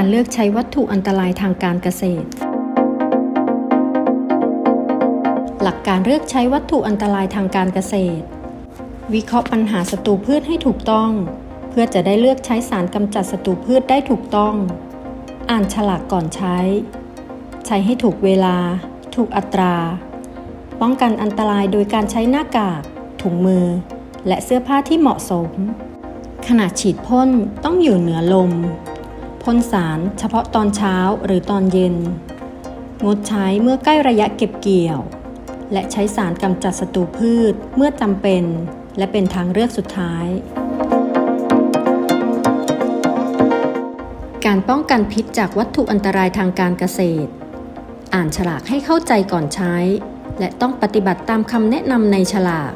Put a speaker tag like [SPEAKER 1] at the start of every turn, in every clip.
[SPEAKER 1] การเลือกใช้วัตถุอันตรายทางการเกษตร หลักการเลือกใช้วัตถุอันตรายทางการเกษตร วิเคราะห์ปัญหาศัตรูพืชให้ถูกต้อง เพื่อจะได้เลือกใช้สารกำจัดศัตรูพืชได้ถูกต้อง อ่านฉลากก่อนใช้ ใช้ให้ถูกเวลา ถูกอัตรา ป้องกันอันตรายโดยการใช้หน้ากาก ถุงมือ และเสื้อผ้าที่เหมาะสม ขณะฉีดพ่นต้องอยู่เหนือลม พ่นสารเฉพาะตอนเช้าหรือตอนเย็น งดใช้เมื่อใกล้ระยะเก็บเกี่ยว และใช้สารกำจัดศัตรูพืชเมื่อจำเป็น และเป็นทางเลือกสุดท้าย การป้องกันพิษจากวัตถุอันตรายทางการเกษตร อ่านฉลากให้เข้าใจก่อนใช้ และต้องปฏิบัติตามคำแนะนำในฉลาก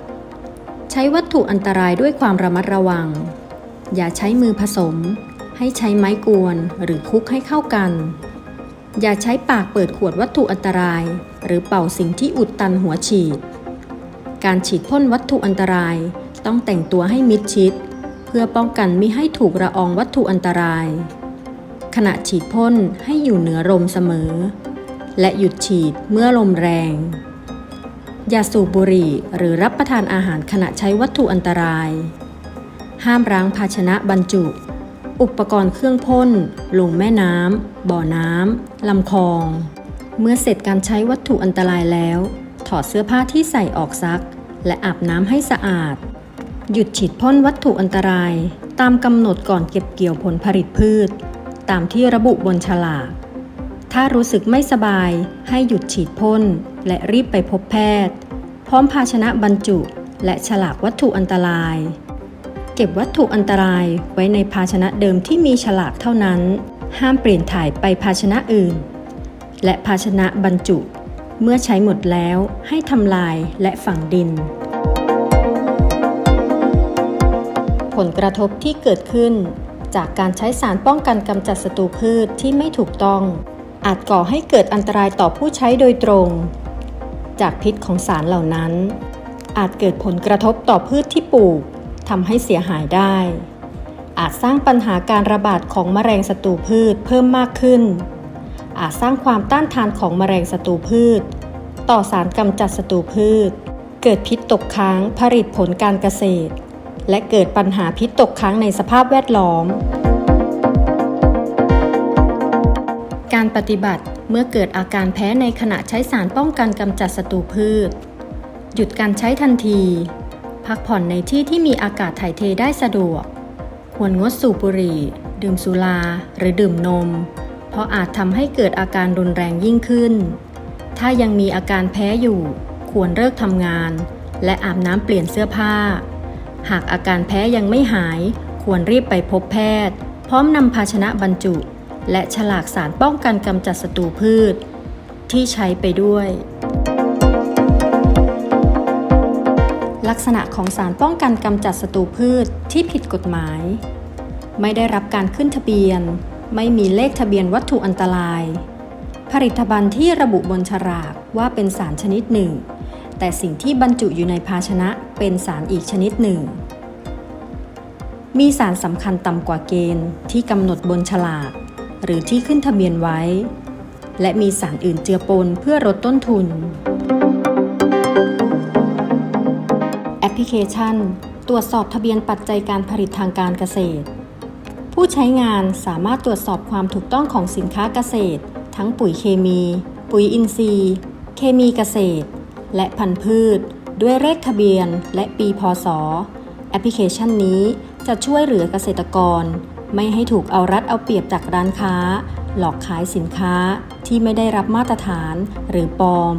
[SPEAKER 1] ใช้วัตถุอันตรายด้วยความระมัดระวัง อย่าใช้มือผสม ให้ใช้ไม้กวนหรือคุกให้เข้ากัน อย่าใช้ปากเปิดขวดวัตถุอันตราย หรือเป่าสิ่งที่อุดตันหัวฉีด การฉีดพ่นวัตถุอันตรายต้องแต่งตัวให้มิดชิด เพื่อป้องกันไม่ให้ถูกระอองวัตถุอันตราย ขณะฉีดพ่นให้อยู่เหนือลมเสมอ และหยุดฉีดเมื่อลมแรง อย่าสูบบุหรี่หรือรับประทานอาหารขณะใช้วัตถุอันตราย ห้ามล้างภาชนะบรรจุ อุปกรณ์เครื่องพ่น ลงแม่น้ำ บ่อน้ำ ลำคลอง เมื่อเสร็จการใช้วัตถุอันตรายแล้ว ถอดเสื้อผ้าที่ใส่ออกซัก และอาบน้ำให้สะอาด หยุดฉีดพ่นวัตถุอันตราย ตามกำหนดก่อนเก็บเกี่ยวผลผลิตพืช ตามที่ระบุบนฉลาก ถ้ารู้สึกไม่สบายให้หยุดฉีดพ่น และรีบไปพบแพทย์ พร้อมภาชนะบรรจุ และฉลากวัตถุอันตราย เก็บวัตถุอันตรายไว้ในภาชนะเดิมที่มีฉลากเท่านั้น ห้ามเปลี่ยนถ่ายไปภาชนะอื่น และภาชนะบรรจุ เมื่อใช้หมดแล้วให้ทำลายและฝังดิน ผลกระทบที่เกิดขึ้น จากการใช้สารป้องกันกำจัดศัตรูพืชที่ไม่ถูกต้อง อาจก่อให้เกิดอันตรายต่อผู้ใช้โดยตรง จากพิษของสารเหล่านั้น อาจเกิดผลกระทบต่อพืชที่ปลูก ทำให้เสียหายได้ อาจสร้างปัญหาการระบาดของแมลงศัตรูพืชเพิ่มมากขึ้น อาจสร้างความต้านทานของแมลงศัตรูพืช ต่อสารกำจัดศัตรูพืช เกิดพิษตกค้างผลิตผลการเกษตร และเกิดปัญหาพิษตกค้างในสภาพแวดล้อม การปฏิบัติเมื่อเกิดอาการแพ้ในขณะใช้สารป้องกันกำจัดศัตรูพืช หยุดการใช้ทันที พักผ่อนในที่ที่มีอากาศถ่ายเทได้สะดวก ควรงดสูบบุหรี่ ดื่มสุรา หรือดื่มนม เพราะอาจทำให้เกิดอาการรุนแรงยิ่งขึ้น ถ้ายังมีอาการแพ้อยู่ ควรเลิกทำงาน และอาบน้ำเปลี่ยนเสื้อผ้า หากอาการแพ้ยังไม่หาย ควรรีบไปพบแพทย์ พร้อมนำภาชนะบรรจุ และฉลากสารป้องกันกำจัดศัตรูพืช ที่ใช้ไปด้วย ลักษณะของสารป้องกันกำจัดศัตรูพืชที่ผิดกฎหมาย ไม่ได้รับการขึ้นทะเบียน ไม่มีเลขทะเบียนวัตถุอันตราย ผลิตภัณฑ์ที่ระบุบนฉลากว่าเป็นสารชนิดหนึ่ง แต่สิ่งที่บรรจุอยู่ในภาชนะเป็นสารอีกชนิดหนึ่ง มีสารสำคัญต่ำกว่าเกณฑ์ที่กำหนดบนฉลาก หรือที่ขึ้นทะเบียนไว้ และมีสารอื่นเจือปนเพื่อลดต้นทุน พลิเคชัน ตรวจสอบทะเบียนปัจจัยการผลิตทางการเกษตร ผู้ใช้งานสามารถตรวจสอบความถูกต้องของสินค้าเกษตร ทั้งปุ๋ยเคมี ปุ๋ยอินทรีย์ เคมีเกษตร และพันธุ์พืช ด้วยเลขทะเบียนและปีพศ แอปพลิเคชันนี้จะช่วยเหลือเกษตรกร ไม่ให้ถูกเอารัดเอาเปรียบจากร้านค้า หลอกขายสินค้าที่ไม่ได้รับมาตรฐานหรือปลอม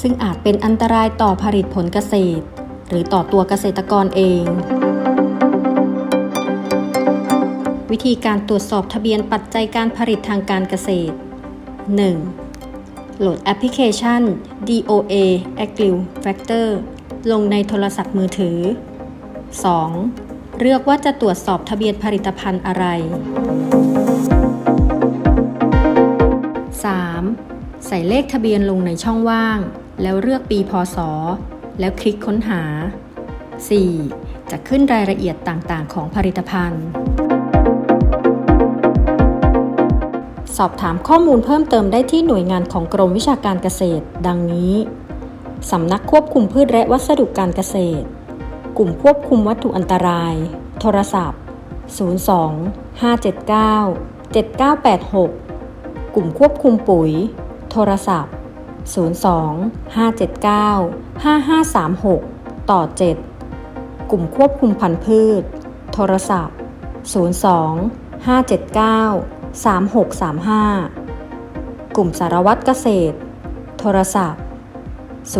[SPEAKER 1] ซึ่งอาจเป็นอันตรายต่อผลิตผลเกษตร หรือต่อตัวเกษตรกรเอง วิธีการตรวจสอบทะเบียนปัจจัยการผลิตทางการเกษตร 1. โหลดแอปพลิเคชัน DOA Agri Factor ลงในโทรศัพท์มือถือ 2. เลือกว่าจะตรวจสอบทะเบียนผลิตภัณฑ์อะไร 3. ใส่เลขทะเบียนลงในช่องว่าง แล้วเลือกปีพศ แล้วคลิกค้นหา 4. จะขึ้นรายละเอียดต่างๆ ของผลิตภัณฑ์ สอบถามข้อมูลเพิ่มเติมได้ที่หน่วยงานของกรมวิชาการเกษตร ดังนี้ สำนักควบคุมพืชและวัสดุการเกษตร กลุ่มควบคุมวัตถุอันตราย โทรศัพท์ 02 579 7986 กลุ่มควบคุมปุ๋ย โทรศัพท์ 02 579 5536 ต่อ 7 กลุ่มควบคุมพันธุ์พืช โทรศัพท์ 02 579 3635 กลุ่มสารวัตรเกษตร โทรศัพท์ 02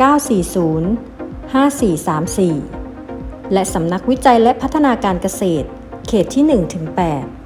[SPEAKER 1] 940 5434 และสำนักวิจัยและพัฒนาการเกษตร เขตที่ 1-8